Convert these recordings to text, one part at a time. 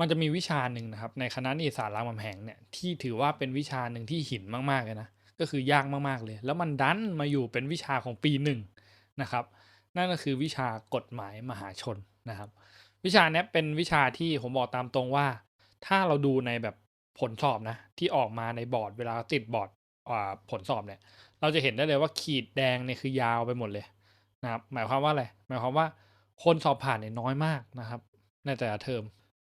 มันจะมีวิชาหนึ่งนะครับ ในคณะนิติศาสตร์รามคำแหงเนี่ยที่ถือว่าเป็นวิชาหนึ่งที่หินมากๆเลยนะก็คือยากมากๆเลย แล้วมันดันมาอยู่เป็นวิชาของปีหนึ่งนะครับนั่นก็คือวิชากฎหมายมหาชนนะครับ วิชาเนี้ยเป็นวิชาที่ผมบอกตามตรงว่า ถ้าเราดูในแบบผลสอบนะที่ออกมาในบอร์ดเวลาติดบอร์ดอ่าผลสอบเนี่ย เราจะเห็นได้เลยว่าขีดแดงเนี่ยคือยาวไปหมดเลยนะครับหมายความว่าอะไรหมายความว่าคนสอบผ่านเนี่ยน้อยมากนะครับ ในแต่ละเทอม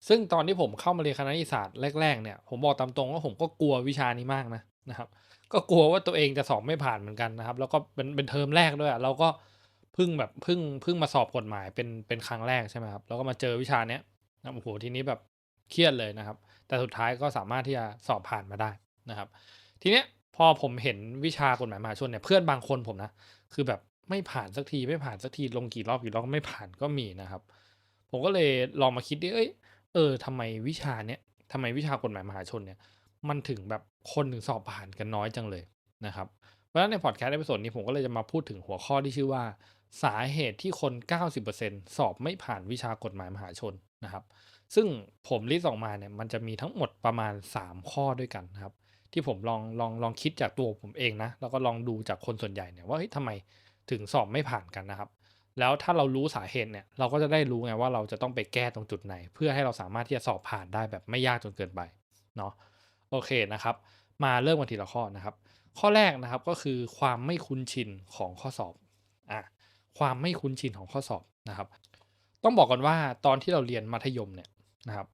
ซึ่งตอนที่ผมเข้ามาเรียนคณะนิตศาสตร์แรก ๆ เนี่ย ผมบอกตามตรงว่าผมก็กลัววิชานี้มากนะนะครับ ก็กลัวว่าตัวเองจะสอบไม่ผ่านเหมือนกันนะครับ แล้วก็เป็นเป็นเทอมแรกด้วยอะเราก็เพิ่งแบบเพิ่งเพิ่งมาสอบกฎหมายเป็นเป็นครั้งแรกใช่ไหมครับแล้วก็มาเจอวิชาเนี้ยนะโอ้โหทีนี้แบบเครียดเลยนะครับ แต่สุดท้ายก็สามารถที่จะสอบผ่านมาได้นะครับ ทีเนี้ยพอผมเห็นวิชากฎหมายมหาชนเนี่ยเพื่อนบางคนผมนะคือแบบไม่ผ่านสักทีไม่ผ่านสักทีลงกี่รอบกี่รอบก็ไม่ผ่านก็มีนะครับ ผมก็เลยลองมาคิดดิเอ้ย เออทำไมวิชาเนี้ยทำไมวิชากฎหมายมหาชนเนี่ย มันถึงแบบคนถึงสอบผ่านกันน้อยจังเลยนะครับ เพราะฉะนั้นในพอดแคสต์ในส่วนนี้ผมก็เลยจะมาพูดถึงหัวข้อที่ชื่อว่า สาเหตุที่คน 90%สอบไม่ผ่านวิชากฎหมายมหาชนนะครับ ซึ่งผมลิสต์ออกมาเนี่ยมันจะมีทั้งหมดประมาณ 3 ข้อด้วยกันนะครับ ที่ผมลองลองลองคิดจากตัวผมเองนะแล้วก็ลองดูจากคนส่วนใหญ่เนี่ยว่าเฮ้ยทำไมถึงสอบไม่ผ่านกันนะครับ แล้วถ้าเรารู้สาเหตุเนี่ยเราก็จะได้รู้ไงว่าเราจะต้องไปแก้ตรงจุดไหน เพื่อให้เราสามารถที่จะสอบผ่านได้แบบไม่ยากจนเกินไปเนาะโอเคนะครับ มาเริ่มกันทีละข้อนะครับ ข้อแรกนะครับก็คือความไม่คุ้นชินของข้อสอบอะความไม่คุ้นชินของข้อสอบนะครับ ต้องบอกก่อนว่าตอนที่เราเรียนมัธยมเนี่ยนะครับ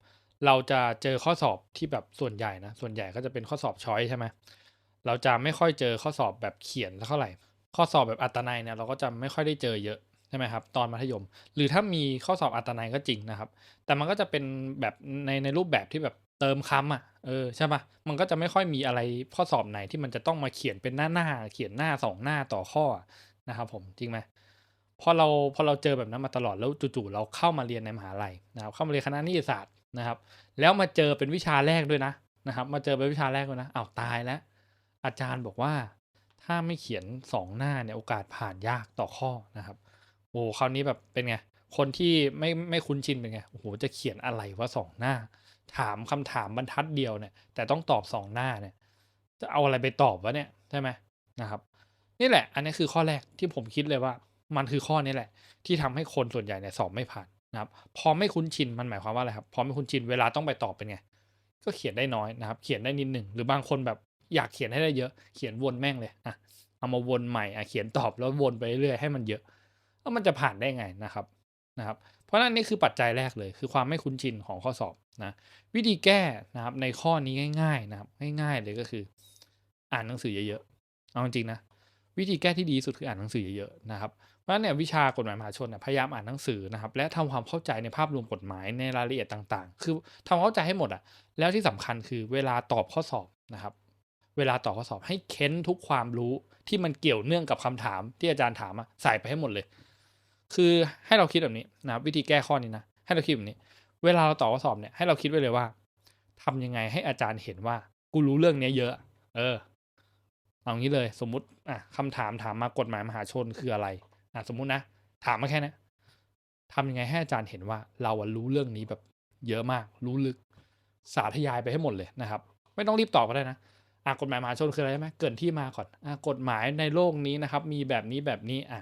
เราจะเจอข้อสอบที่แบบส่วนใหญ่นะส่วนใหญ่ก็จะเป็นข้อสอบช้อยใช่ไหมเราจะไม่ค่อยเจอข้อสอบแบบเขียนเท่าไหร่ ข้อสอบแบบอัตนัยเนี่ยเราก็จะไม่ค่อยได้เจอเยอะ ใช่ไหมครับตอนมัธยม หรือถ้ามีข้อสอบอัตนัยก็จริงนะครับ แต่มันก็จะเป็นแบบในในรูปแบบที่แบบเติมคำอะเออใช่ปะมันก็จะไม่ค่อยมีอะไรข้อสอบไหนที่มันจะต้องมาเขียนเป็นหน้าหน้าเขียนหน้าสองหน้าต่อข้อนะครับผมจริงไหมพอเราพอเราเจอแบบนั้นมาตลอดแล้วจู่ๆเราเข้ามาเรียนในมหาลัยนะครับเข้ามาเรียนคณะนิติศาสตร์นะครับ แล้วมาเจอเป็นวิชาแรกด้วยนะนะครับ มาเจอเป็นวิชาแรกด้วยนะอ้าวตายแล้ว อาจารย์บอกว่าถ้าไม่เขียนสองหน้าเนี่ยโอกาสผ่านยากต่อข้อนะครับ โอ้คราวนี้แบบเป็นไง คนที่ไม่ไม่คุ้นชินเป็นไง โอ้โห จะเขียนอะไรว่าสองหน้า ถามคำถามบรรทัดเดียวเนี่ย แต่ต้องตอบสองหน้าเนี่ย จะเอาอะไรไปตอบวะเนี่ย ใช่ไหมนะครับ นี่แหละ อันนี้คือข้อแรกที่ผมคิดเลยว่า มันคือข้อนี้แหละ ที่ทำให้คนส่วนใหญ่เนี่ยสอบไม่ผ่านนะครับ พอไม่คุ้นชินมันหมายความว่าอะไรครับ พอไม่คุ้นชินเวลาต้องไปตอบเป็นไง ก็เขียนได้น้อยนะครับ เขียนได้นิดหนึ่ง หรือบางคนแบบอยากเขียนให้ได้เยอะ เขียนวนแม่งเลย อะ เอามาวนใหม่ อะ เขียนตอบแล้ววนไปเรื่อยให้มันเยอะ ล้วมันจะผ่านได้ไงนะครับนะครับ เพราะนั่นนี่คือปัจจัยแรกเลย คือความไม่คุ้นชินของข้อสอบนะวิธีแก้นะครับในข้อนี้ง่าย ๆนะครับ ง่ายๆเลยก็คือ อ่านหนังสือเยอะๆเอาจริงนะวิธีแก้ที่ดีสุดคืออ่านหนังสือเยอะๆนะครับเพราะฉะนั้นเนี่ยวิชากฎหมายมหาชนเนี่ยพยายามอ่านหนังสือนะครับและทำความเข้าใจในภาพรวมกฎหมายในรายละเอียดต่างๆ คือทำความเข้าใจให้หมดอะแล้วที่สำคัญคือเวลาตอบข้อสอบนะครับ เวลาตอบข้อสอบให้เค้นทุกความรู้ที่มันเกี่ยวเนื่องกับคำถามที่อาจารย์ถามอะใส่ไปให้หมดเลย คือให้เราคิดแบบนี้นะครับวิธีแก้ข้อนี้นะให้เราคิดแบบนี้ เวลาเราตอบข้อสอบเนี่ยให้เราคิดไว้เลยว่าทำยังไงให้อาจารย์เห็นว่า กูรู้เรื่องเนี้ยเยอะ เออเอางี้เลย สมมุติอะคำถามถามมากฎหมายมหาชนคืออะไรอะสมมุตินะถามมาแค่นี้ทำยังไงให้อาจารย์เห็นว่า เราอะรู้เรื่องนี้แบบเยอะมาก รู้ลึก สาธยายไปให้หมดเลยนะครับ ไม่ต้องรีบตอบก็ได้นะอะกฎหมายมหาชนคืออะไรใช่ไหมเกินที่มาก่อนอะกฎหมายในโลกนี้นะครับ มีแบบนี้แบบนี้อะ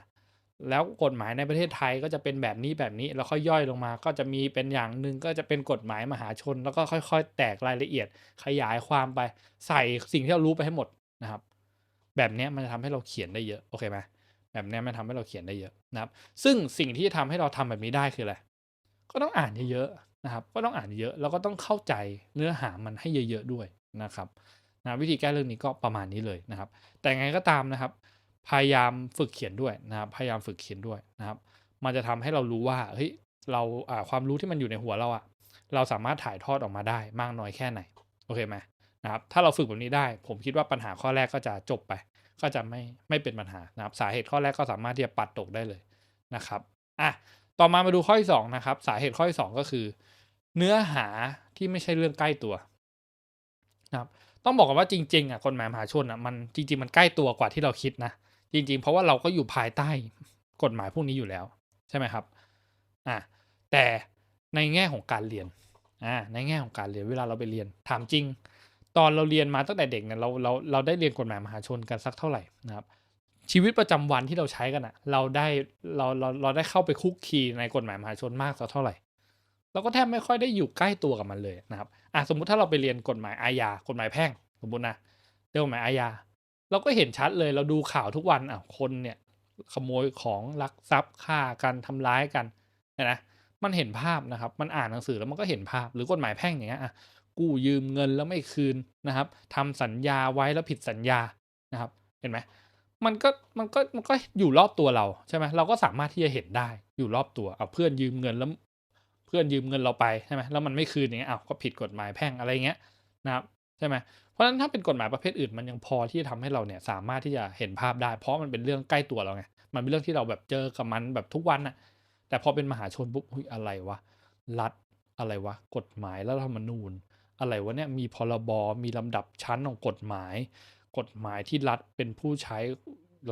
แล้วกฎหมายในประเทศไทยก็จะเป็นแบบนี้แบบนี้แล้วค่อยย่อยลงมา ก็จะมีเป็นอย่างหนึ่งก็จะเป็นกฎหมายมหาชน แล้วก็ค่อย ๆ แตกรายละเอียด ขยายความไปใส่สิ่งที่เรารู้ไปให้หมดนะครับ แบบนี้มันจะทำให้เราเขียนได้เยอะโอเคไหมแบบนี้มันทำให้เราเขียนได้เยอะนะครับ ซึ่งสิ่งที่ทำให้เราทำแบบนี้ได้คืออะไรก็ต้องอ่านเยอะๆนะครับ ก็ต้องอ่านเยอะแล้วก็ต้องเข้าใจเนื้อหามันให้เยอะ ๆด้วยนะครับนะวิธีแก้เรื่องนี้ก็ประมาณนี้เลยนะครับ แต่ไงก็ตามนะครับ พยายามฝึกเขียนด้วยนะครับพยายามฝึกเขียนด้วยนะครับ มันจะทำให้เรารู้ว่าเฮ้ยเราอ่าความรู้ที่มันอยู่ในหัวเราอะเราสามารถถ่ายทอดออกมาได้มากน้อยแค่ไหนโอเคไหมนะครับถ้าเราฝึกแบบนี้ได้ ผมคิดว่าปัญหาข้อแรกก็จะจบไป ก็จะไม่ไม่เป็นปัญหานะครับ สาเหตุข้อแรกก็สามารถที่จะปัดตกได้เลยนะครับอะต่อมามาดูข้อที่สองนะครับ สาเหตุข้อที่สองก็คือ เนื้อหาที่ไม่ใช่เรื่องใกล้ตัวนะครับต้องบอกกันว่าจริงๆอะกฎหมายมหาชนอะมันจริง ๆ มันใกล้ตัวกว่าที่เราคิดนะ จริง ๆ เพราะว่าเราก็อยู่ภายใต้กฎหมายพวกนี้อยู่แล้ว ใช่ไหมครับอะแต่ในแง่ของการเรียนอ่าในแง่ของการเรียนเวลาเราไปเรียน ถามจริง ตอนเราเรียนมาตั้งแต่เด็กเนี่ยเราเราเราได้เรียนกฎหมายมหาชนกันสักเท่าไหร่นะครับชีวิตประจำวันที่เราใช้กันอะเราได้เราเราเราได้เข้าไปคุกคีในกฎหมายมหาชนมากสักเท่าไหร่ เราก็แทบไม่ค่อยได้อยู่ใกล้ตัวกับมันเลยนะครับอะสมมุติถ้าเราไปเรียนกฎหมายอาญากฎหมายแพ่งสมมตินะเรื่องกฎหมายอาญา เราก็เห็นชัดเลยเราดูข่าวทุกวันอะคนเนี่ย ขโมยของลักทรัพย์ฆ่ากันทำร้ายกันนยนะมันเห็นภาพนะครับ มันอ่านหนังสือแล้วมันก็เห็นภาพ หรือกฎหมายแพ่งอย่างเงี้ยอะกู้ยืมเงินแล้วไม่คืนนะครับทำสัญญาไว้แล้วผิดสัญญานะครับ เห็นไหมมันก็มันก็มันก็อยู่รอบตัวเราใช่ไหมเราก็สามารถที่จะเห็นได้อยู่รอบตัวเอาเพื่อนยืมเงินแล้ว เพื่อนยืมเงินเราไปใช่ไหมแล้วมันไม่คืนอย่างเงี้ยอ้าวก็ผิดกฎหมายแพ่งอะไรเงี้ยนะครับ ใช่ไหมเพราะฉะนั้นถ้าเป็นกฎหมายประเภทอื่นมันยังพอที่จะทำให้เราเนี่ยสามารถที่จะเห็นภาพได้ เพราะมันเป็นเรื่องใกล้ตัวเราไงมันเป็นเรื่องที่เราแบบเจอกับมันแบบทุกวันน่ะแต่พอเป็นมหาชนปุ๊บอุ๊ยอะไรวะรัฐอะไรวะกฎหมายแล้วธรรมนูญ อะไรวะเนี่ยมีพรบมีลำดับชั้นของกฎหมาย กฎหมายที่รัฐเป็นผู้ใช้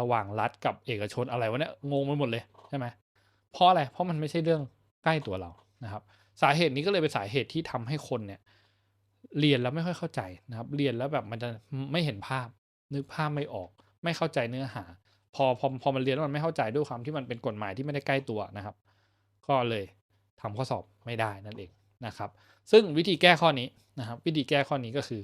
ระหว่างรัฐกับเอกชนอะไรวะเนี่ยงงไปหมดเลยใช่ไหมเพราะอะไรเพราะมันไม่ใช่เรื่องใกล้ตัวเรานะครับ สาเหตุนี้ก็เลยเป็นสาเหตุที่ทำให้คนเนี่ย เรียนแล้วไม่ค่อยเข้าใจนะครับ เรียนแล้วแบบมันจะไม่เห็นภาพ นึกภาพไม่ออก ไม่เข้าใจเนื้อหา พอพอพอมันเรียนแล้วมันไม่เข้าใจด้วยความที่มันเป็นกฎหมายที่ไม่ได้ใกล้ตัวนะครับ ก็เลยทำข้อสอบไม่ได้นั่นเองนะครับ ซึ่งวิธีแก้ข้อนี้นะครับ วิธีแก้ข้อนี้ก็คือ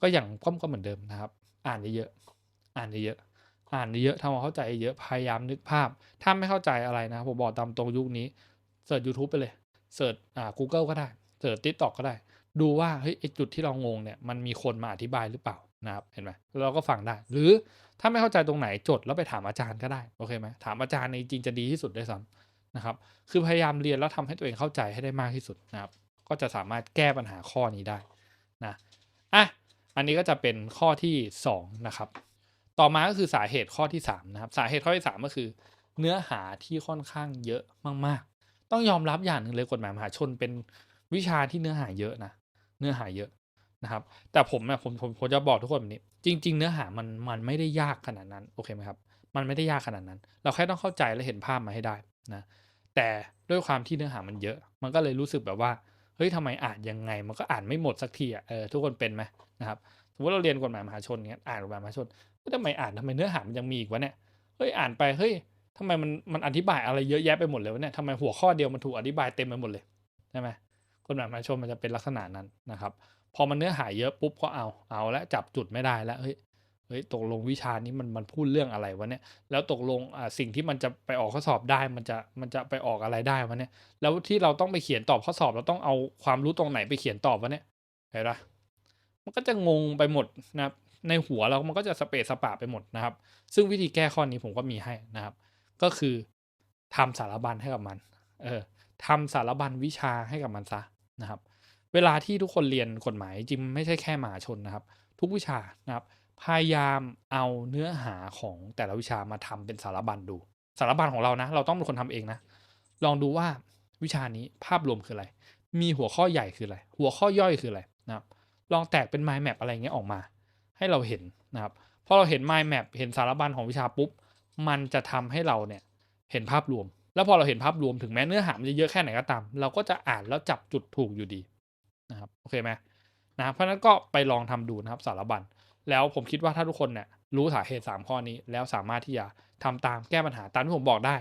ก็อย่างก็ก็เหมือนเดิมนะครับ อ่านเยอะๆอ่านเยอะๆอ่านเยอะทำความเข้าใจเยอะพยายามนึกภาพ ถ้าไม่เข้าใจอะไรนะผมบอกตามตรงยุคนี้เสิร์ช YouTube ไปเลยเสิร์ชอ่า Google ก็ได้เสิร์ช TikTok ก็ได้ ดูว่าเฮ้ยไอจุดที่เรางงเนี่ยมันมีคนมาอธิบายหรือเปล่านะครับเห็นไหมเราก็ฟังได้ หรือถ้าไม่เข้าใจตรงไหนจดแล้วไปถามอาจารย์ก็ได้โอเคไหมถามอาจารย์ในจริงจะดีที่สุดด้วยซ้ำนะครับคือพยายามเรียนแล้วทำให้ตัวเองเข้าใจให้ได้มากที่สุดนะครับก็จะสามารถแก้ปัญหาข้อนี้ได้นะอะอันนี้ก็จะเป็นข้อที่ 2 นะครับ ต่อมาก็คือสาเหตุข้อที่3นะครับสาเหตุข้อที่ 3 ก็คือ เนื้อหาที่ค่อนข้างเยอะมาก ๆ ต้องยอมรับอย่างหนึ่งเลยกฎหมายมหาชนเป็นวิชาที่เนื้อหาเยอะนะ เนื้อหาเยอะนะครับ แต่ผมเนี่ยผมผมผมจะบอกทุกคนแบบนี้ จริง ๆ เนื้อหามันมันไม่ได้ยากขนาดนั้นโอเคไหมครับ มันไม่ได้ยากขนาดนั้น เราแค่ต้องเข้าใจและเห็นภาพมาให้ได้นะแต่ด้วยความที่เนื้อหามันเยอะ มันก็เลยรู้สึกแบบว่าเฮ้ยทำไมอ่านยังไง มันก็อ่านไม่หมดสักทีอะเออทุกคนเป็นไหมนะครับสมมติเราเรียนกฎหมายมหาชนเนี้ยอ่านกฎหมายมหาชนก็ทำไมอ่านทำไมเนื้อหามันยังมีอีกวะเนี่ยเฮ้ยอ่านไปเฮ้ยทำไมมันมันอธิบายอะไรเยอะแยะไปหมดเลยวะเนี่ยทำไมหัวข้อเดียวมันถูกอธิบายเต็มไปหมดเลยใช่ไหม กฎหมายมหาชนมันจะเป็นลักษณะนั้นนะครับ พอมันเนื้อหาเยอะปุ๊บก็เอาเอาและจับจุดไม่ได้แล้วเฮ้ยเฮ้ยตกลงวิชานี้มันมันพูดเรื่องอะไรวะเนี่ยแล้วตกลงอ่าสิ่งที่มันจะไปออกข้อสอบได้มันจะมันจะไปออกอะไรได้วะเนี่ยแล้วที่เราต้องไปเขียนตอบข้อสอบเราต้องเอาความรู้ตรงไหนไปเขียนตอบวะเนี่ยเห็นปะมันก็จะงงไปหมดนะครับในหัวเรามันก็จะสเปซสปะไปหมดนะครับ ซึ่งวิธีแก้ข้อนี้ผมก็มีให้นะครับ ก็คือทำสารบัญให้กับมัน เออทำสารบัญวิชาให้กับมันซะ นะครับ เวลาที่ทุกคนเรียนกฎหมายจริงไม่ใช่แค่หมาชนนะครับ ทุกวิชานะครับ พยายามเอาเนื้อหาของแต่ละวิชามาทำเป็นสารบัญดู สารบัญของเรานะ เราต้องเป็นคนทำเองนะ ลองดูว่าวิชานี้ภาพรวมคืออะไร มีหัวข้อใหญ่คืออะไร หัวข้อย่อยคืออะไรนะครับ ลองแตกเป็น mind map อะไรเงี้ยออกมา ให้เราเห็นนะครับ พอเราเห็น mind map เห็นสารบัญของวิชาปุ๊บ มันจะทำให้เราเนี่ยเห็นภาพรวม แล้วพอเราเห็นภาพรวมถึงแม้เนื้อหามันจะเยอะแค่ไหนก็ตาม เราก็จะอ่านแล้วจับจุดถูกอยู่ดีนะครับโอเคไหมนะเพราะฉะนั้นก็ไปลองทำดูนะครับสารบัญแล้วผมคิดว่าถ้าทุกคนเนี่ยรู้สาเหตุ 3 ข้อนี้ แล้วสามารถที่จะทำตามแก้ปัญหาตามที่ผมบอกได้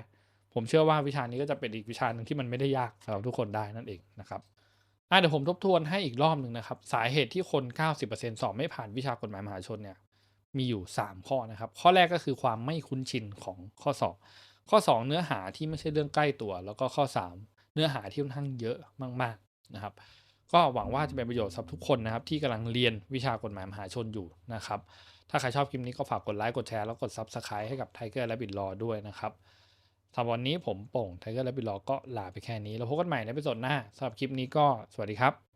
ผมเชื่อว่าวิชานี้ก็จะเป็นอีกวิชาหนึ่งที่มันไม่ได้ยากสำหรับทุกคนได้นั่นเองนะครับอะเดี๋ยวผมทบทวนให้อีกรอบหนึ่งนะครับ สาเหตุที่คน 90%สอบไม่ผ่านวิชากฎหมายมหาชนเนี่ยมีอยู่ 3 ข้อนะครับ ข้อแรกก็คือความไม่คุ้นชินของข้อสอบ ข้อ 2 เนื้อหาที่ไม่ใช่เรื่องใกล้ตัว แล้วก็ข้อ 3 เนื้อหาที่ค่อนข้างเยอะมากๆนะครับ ก็หวังว่าจะเป็นประโยชน์สำหรับทุกคนนะครับ ที่กำลังเรียนวิชากฎหมายมหาชนอยู่นะครับ ถ้าใครชอบคลิปนี้ก็ฝากกดไลค์กดแชร์แล้วกด Subscribe ให้กับ Tiger และบิดรอด้วยนะครับสำหรับวันนี้ผมโป่ง Tiger และบิดรอก็ลาไปแค่นี้ แล้วพบกันใหม่ในเอพิโซดหน้าสำหรับคลิปนี้ก็สวัสดีครับ